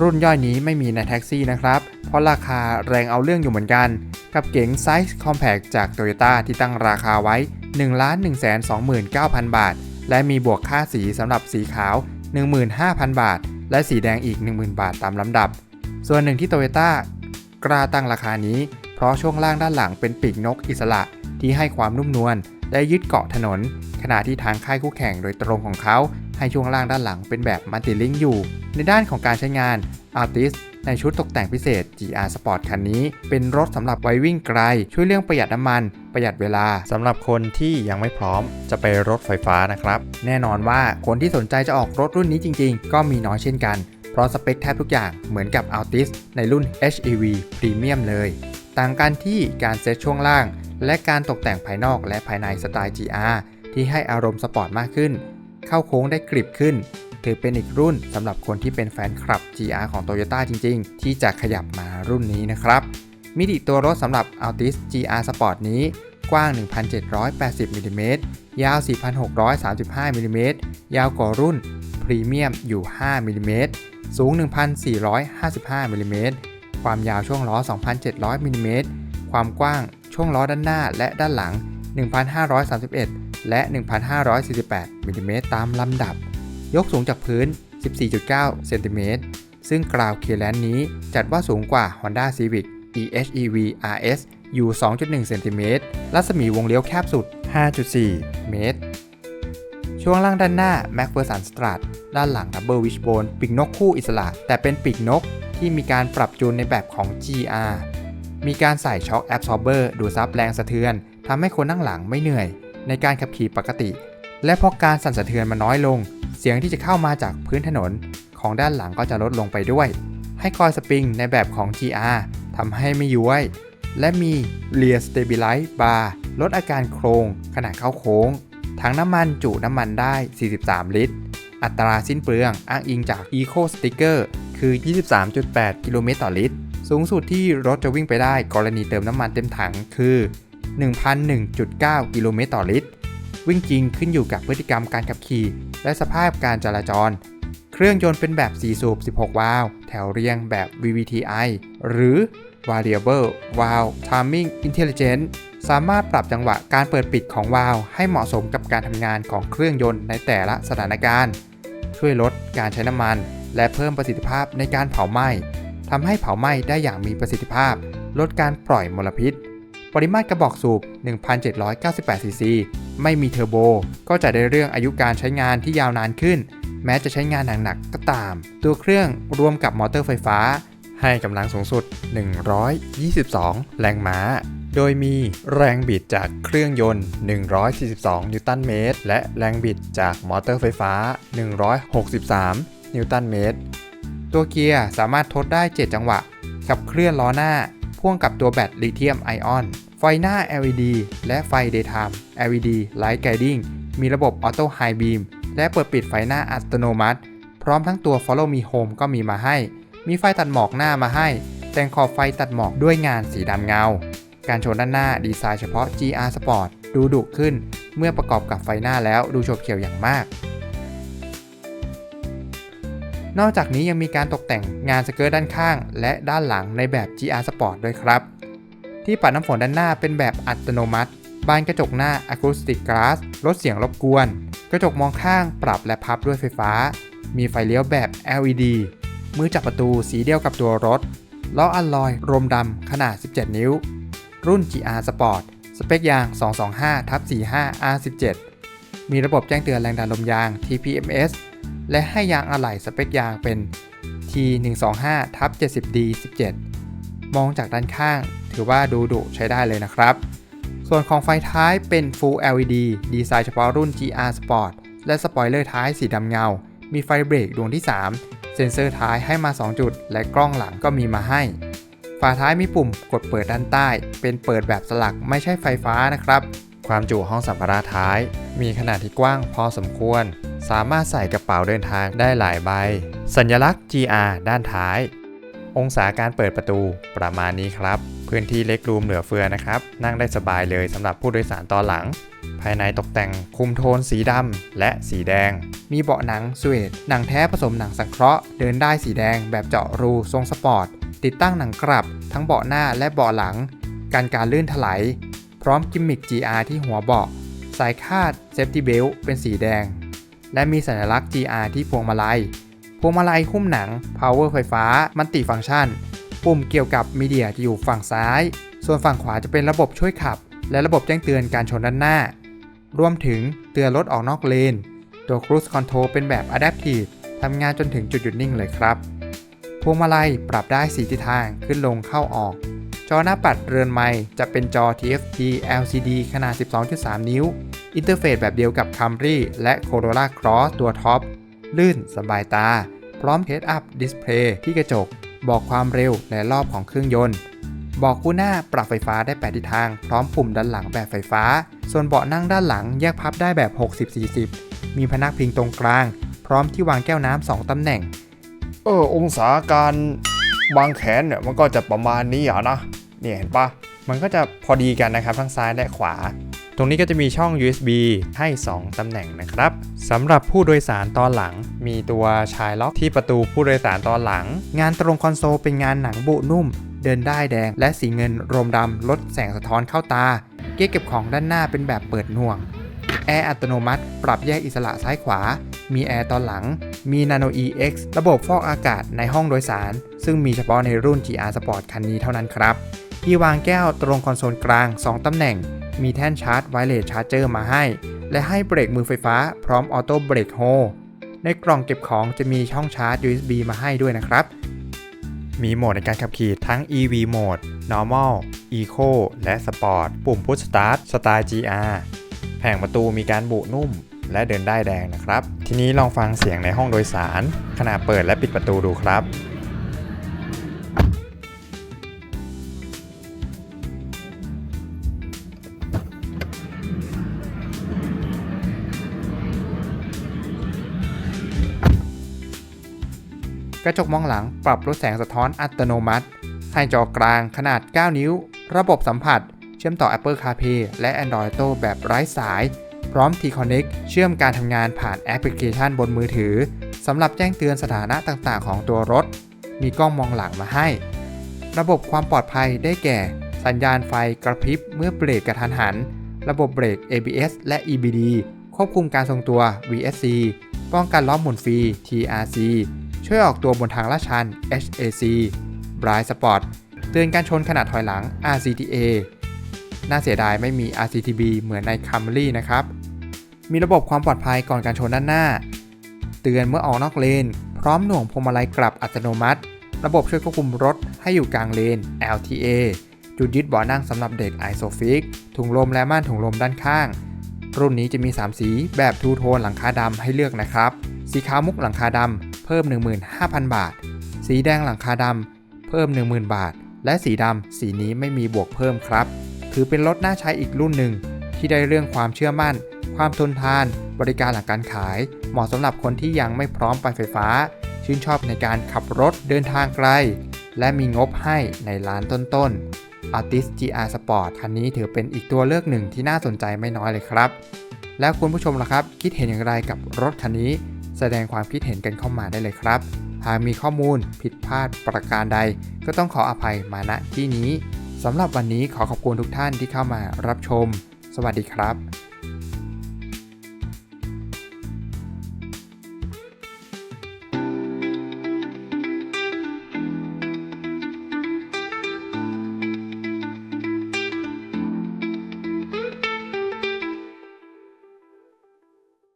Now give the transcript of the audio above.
รุ่นย่อยนี้ไม่มีในแท็กซี่นะครับ เพราะราคาแรงเอาเรื่องอยู่เหมือนกัน กับเก๋งไซส์ Compact จาก Toyota ที่ตั้งราคาไว้ 1 1 2 9 0 0 0 บาท และมีบวกค่าสีสำหรับสีขาว 15,000 บาท และสีแดงอีก 10,000 บาทตามลำดับ ส่วนหนึ่งที่ Toyota กล้าตั้งราคานี้ เพราะช่วงล่างด้านหลังเป็นปีกนกอิสระที่ให้ความนุ่มนวลและยึดเกาะถนน ขณะที่ทางค่ายคู่แข่งโดยตรงของเขา ให้ช่วงล่างด้านหลังเป็นแบบมัลติลิงอยู่ ในด้านของการใช้งาน Altis ในชุดตกแต่งพิเศษ GR Sport คันนี้ เป็นรถสำหรับไว้วิ่งไกล ช่วยเรื่องประหยัดน้ำมัน ประหยัดเวลาสำหรับคนที่ยังไม่พร้อมจะไปรถไฟฟ้านะครับ แน่นอนว่าคนที่สนใจจะออกรถรุ่นนี้จริงๆ ก็มีน้อยเช่นกัน เพราะสเปคแทบทุกอย่างเหมือนกับ Altis ในรุ่น HEV Premium เลย ต่างกันที่การเซตช่วงล่าง และการตกแต่งภายนอกและภายในสไตล์ GR ที่ให้อารมณ์สปอร์ตมากขึ้น เข้าโค้งได้กริบขึ้น ถือเป็นอีกรุ่นสำหรับคนที่เป็นแฟนคลับ GR ของ Toyota จริง ๆ ที่จะขยับมารุ่นนี้นะครับ มิติตัวรถสำหรับ Altis GR Sport นี้กว้าง 1,780มิลลิเมตรยาว 4,635มิลลิเมตรยาวกว่ารุ่นพรีเมียมอยู่ 5มิลลิเมตรสูง 1,455มิลลิเมตรความยาวช่วงล้อ 2,700มิลลิเมตรความกว้างช่วงล้อด้านหน้าและด้านหลัง 1,531 และ 1,548มิลลิเมตรตามลำดับ ยกสูงจากพื้น 14.9 เซนติเมตร ซึ่งกราวเคแลนนี้จัดว่าสูงกว่า Honda Civic EHEV RS อยู่ 2.1 เซนติเมตร รัศมีวงเลี้ยวแคบสุด 5.4 เมตร ช่วงล่างด้านหน้า McPherson Strut ด้านหลัง Double Wishbone ปีกนกคู่อิสระ แต่เป็นปีกนกที่มีการปรับจูนในแบบของ GR มีการใส่ช็อคแอบซอร์เบอร์ดูดซับแรงสะเทือนทำให้คนนั่งหลังไม่เหนื่อย ในการขับขี่ปกติ และพอการสั่นสะเทือนมันน้อยลง เสียงที่จะเข้ามาจากพื้นถนนของด้านหลังก็จะลดลงไปด้วย ให้คอยสปริงในแบบของ GR ทำให้ไม่ย้วย และมี Rear Stabilize Bar ลดอาการโครงขณะเข้าโค้ง ถังน้ำมันจุน้ำมันได้ 43 ลิตร อัตราสิ้นเปลืองอ้างอิงจาก Eco Sticker คือ 23.8 กิโลเมตรต่อลิตร สูงสุดที่รถจะวิ่งไปได้กรณีเติมน้ำมันเต็มถังคือ 1,001.9 กิโลเมตรต่อลิตร วิ่งจริงขึ้นอยู่กับพฤติกรรมการขับขี่ และสภาพการจราจร เครื่องยนต์เป็นแบบ 4 สูบ 16 วาล์วแถวเรียงแบบ VVTi หรือ Variable Valve Timing Intelligent สามารถปรับจังหวะการเปิดปิดของวาล์วให้เหมาะสมกับการทำงานของเครื่องยนต์ในแต่ละสถานการณ์ ช่วยลดการใช้น้ำมัน และเพิ่มประสิทธิภาพในการเผาไหม้ทำให้เผาไหม้ได้อย่างมีประสิทธิภาพ ลดการปล่อยมลพิษ ปริมาตรกระบอกสูบ 1,798 ซีซี ไม่มีเทอร์โบ ก็จะได้เรื่องอายุการใช้งานที่ยาวนานขึ้น แม้จะใช้งานหนักๆก็ตาม ตัวเครื่องรวมกับมอเตอร์ไฟฟ้า ให้กำลังสูงสุด 122 แรงม้า โดยมีแรงบิดจากเครื่องยนต์ 142 นิวตันเมตร และแรงบิดจากมอเตอร์ไฟฟ้า 163 นิวตันเมตร ตัวเกียร์สามารถทดได้ 7 จังหวะขับเคลื่อนล้อหน้า พ่วงกับตัวแบตลิเธียมไอออน ไฟหน้า LED และไฟ Daytime LED Light Guiding มีระบบ Auto High Beam และเปิดปิดไฟหน้าอัตโนมัติ พร้อมทั้งตัว Follow Me Home ก็มีมาให้ มีไฟตัดหมอกหน้ามาให้ แต่งขอบไฟตัดหมอกด้วยงานสีดำเงา การโชนด้านหน้าดีไซน์เฉพาะ GR Sport ดูดุขึ้น เมื่อประกอบกับไฟหน้าแล้วดูโฉบเฉี่ยวอย่างมาก นอกจากนี้ยังมีการตกแต่งงานสเกิร์ตด้านข้าง และด้านหลังในแบบ GR Sport ด้วยครับ ที่ปัดน้ำฝนด้านหน้าเป็นแบบอัตโนมัติ บานกระจกหน้า Acoustic Glass ลดเสียงรบกวน กระจกมองข้างปรับและพับด้วยไฟฟ้า มีไฟเลี้ยวแบบ LED มือจับประตูสีเดียวกับตัวรถ ล้ออัลลอยรมดำขนาด 17 นิ้ว รุ่น GR Sport สเปคยาง 225/45 R17 มีระบบแจ้งเตือนแรงดันลมยาง TPMS และให้ยางอะไหล่สเปคยางเป็น T125 ทับ 70D 17 มองจากด้านข้าง ถือว่าดูดุใช้ได้เลยนะครับ ส่วนของไฟท้ายเป็น Full LED ดีไซน์เฉพาะรุ่น GR Sport และสปอยเลอร์ท้ายสีดำเงา มีไฟเบรกดวงที่ 3 เซ็นเซอร์ท้ายให้มา 2 จุด และกล้องหลังก็มีมาให้ ฝาท้ายมีปุ่มกดเปิดด้านใต้ เป็นเปิดแบบสลักไม่ใช่ไฟฟ้านะครับ ความจุห้องสัมภาระท้าย มีขนาดที่กว้างพอสมควร สามารถใส่กระเป๋าเดินทางได้หลายใบ สัญลักษณ์ GR ด้านท้าย องศาการเปิดประตูประมาณนี้ครับ พื้นที่เล็กรูมเหลือเฟือนะครับ นั่งได้สบายเลยสำหรับผู้โดยสารตอนหลัง ภายในตกแต่งคุมโทนสีดำและสีแดง มีเบาะหนังสเวดหนังแท้ผสมหนังสังเคราะห์เดินได้สีแดงแบบเจาะรูทรงสปอร์ตติดตั้งหนังกลับ ทั้งเบาะหน้าและเบาะหลังการการลื่นถลาย ร้อมกิมมิค GR ที่หัวเบาะสายคาดเซฟตี้เบลเป็นสีแดง และมีสัญลักษณ์ GR ที่พวงมาลัย พวงมาลัยหุ้มหนัง power ไฟฟ้า มัลติฟังก์ชัน ปุ่มเกี่ยวกับมีเดียจะอยู่ฝั่งซ้าย ส่วนฝั่งขวาจะเป็นระบบช่วยขับ และระบบแจ้งเตือนการชนด้านหน้า รวมถึงเตือนรถออกนอกเลน ตัว Cruise Control เป็นแบบ Adaptive ทำงานจนถึงจุดหยุดนิ่งเลยครับ พวงมาลัยปรับได้สีทิศทางขึ้นลงเข้าออก จอหน้าปัดเรือนไม้จะเป็นจอ TFT LCD ขนาด 12.3 นิ้ว อินเทอร์เฟซแบบเดียวกับ Camry และ Corolla Cross ตัวท็อป ลื่นสบายตา พร้อม Head Up Display ที่กระจก บอกความเร็วและรอบของเครื่องยนต์ บอกคู่หน้าปรับไฟฟ้าได้ 8 ทิศทาง พร้อมปุ่มด้านหลังแบบไฟฟ้า ส่วนเบาะนั่งด้านหลังแยกพับได้แบบ 60-40 มีพนักพิงตรงกลาง พร้อมที่วางแก้วน้ำสองตำแหน่ง เออ องศาการวางแขนเนี่ยมันก็จะประมาณนี้อะนะ เนี่ยเห็นปะมันก็จะพอดีกันนะครับทั้งซ้ายและขวา ตรงนี้ก็จะมีช่อง USB ให้ 2 ตำแหน่งนะครับสำหรับผู้โดยสารตอนหลัง มีตัวชายล็อกที่ประตูผู้โดยสารตอนหลัง งานตรงคอนโซลเป็นงานหนังบุนุ่ม เดินได้แดง และสีเงินรมดำลดแสงสะท้อนเข้าตา เก๊กเก็บของด้านหน้าเป็นแบบเปิดหน่วงแอร์อัตโนมัติ ปรับแยกอิสระซ้ายขวา มีแอร์ตอนหลัง มี Nano EX ระบบฟอกอากาศในห้องโดยสาร ซึ่งมีเฉพาะในรุ่น GR Sport คันนี้เท่านั้นครับ ที่วางแก้วตรงคอนโซลกลาง 2 ตำแหน่ง มีแท่นชาร์จไวเลสชาร์จเจอร์มาให้ และให้เบรกมือไฟฟ้าพร้อมออโต้เบรกโฮในกล่องเก็บของจะมีช่องชาร์จ USB มาให้ด้วยนะครับ มีโหมดในการขับขี่ทั้ง EV โหมด Normal Eco และ Sport ปุ่ม Push Start สไตล์ GR แผงประตูมีการบุนุ่มและเดินได้แดงนะครับ ทีนี้ลองฟังเสียงในห้องโดยสาร ขณะเปิดและปิดประตูดูครับ กระจกมองหลังปรับลดแสงสะท้อนอัตโนมัติ ให้จอกลางขนาด 9 นิ้ว ระบบสัมผัส เชื่อมต่อ Apple CarPlay และ Android Auto แบบไร้สาย พร้อม T-Connect เชื่อมการทำงานผ่านแอปพลิเคชันบนมือถือสำหรับแจ้งเตือนสถานะต่างๆ ของตัวรถ มีกล้องมองหลังมาให้ ระบบความปลอดภัยได้แก่ สัญญาณไฟกระพริบเมื่อเบรกกระทันหัน ระบบเบรก ABS และ EBD ควบคุมการทรงตัว VSC ป้องกันล้อหมุนฟรี TRC ช่วยออกตัวบนทางลาดชัน HAC Blind Spot เตือนการชนขณะถอยหลัง RCTA น่าเสียดายไม่มี RCTB เหมือนใน Camry นะครับ มีระบบความปลอดภัยก่อนการชนด้านหน้า เตือนเมื่อออกนอกเลน พร้อมหน่วงพวงมาลัยกลับอัตโนมัติ ระบบช่วยควบคุมรถให้อยู่กลางเลน LTA จุดยึดเบาะนั่งสำหรับเด็ก ISOFIX ถุงลมและม่านถุงลมด้านข้าง รุ่นนี้จะมี 3 สีแบบทูโทนหลังคาดำให้เลือกนะครับ สีขาวมุกหลังคาดำ เพิ่ม 15,000 บาท สีแดงหลังคาดำเพิ่ม 10,000 บาท และสีดำสีนี้ไม่มีบวกเพิ่มครับ ถือเป็นรถน่าใช้อีกรุ่นหนึ่ง ที่ได้เรื่องความเชื่อมั่น ความทนทาน บริการหลังการขาย เหมาะสำหรับคนที่ยังไม่พร้อมไปไฟฟ้า ชื่นชอบในการขับรถเดินทางไกล และมีงบให้ในร้านต้นๆ Artist GR Sport คันนี้ถือเป็นอีกตัวเลือกหนึ่งที่น่าสนใจไม่น้อยเลยครับ แล้วคุณผู้ชมล่ะครับ คิดเห็นอย่างไรกับรถคันนี้ แสดงความคิดเห็นกันเข้ามาได้เลยครับ หากมีข้อมูลผิดพลาดประการใด ก็ต้องขออภัยมาณที่นี้สำหรับวันนี้ขอขอบคุณทุกท่านที่เข้ามารับชม สวัสดีครับ